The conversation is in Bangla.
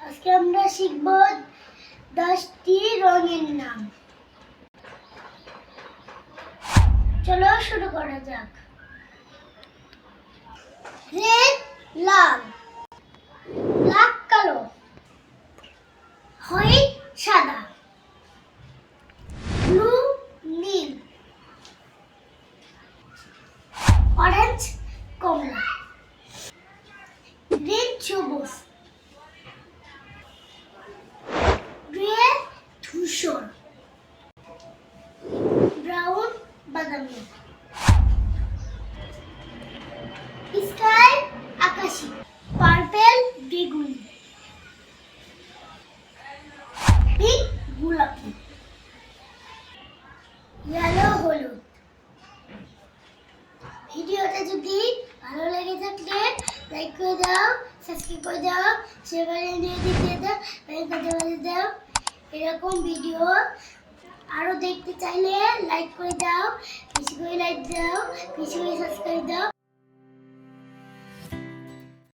আজকে আমরা শিখব দশটি রঙের নাম। চলো শুরু করা যাক। সবুজ ধূসর। ব্রাউন বাদামি। স্কাই আকাশি। পার্পেল বেগুনি। গোলাপি। ভিডিওটা যদি ভালো লেগে থাকলে লাইক করে দাও সাবস্ক্রাইব করে দাও, শেয়ার দিয়ে দাও কথা বলে দাও এরকম ভিডিও আরও দেখতে চাইলে লাইক করে দাও, বেশি করে লাইক দাও, বেশি করে সাবস্ক্রাইব দাও।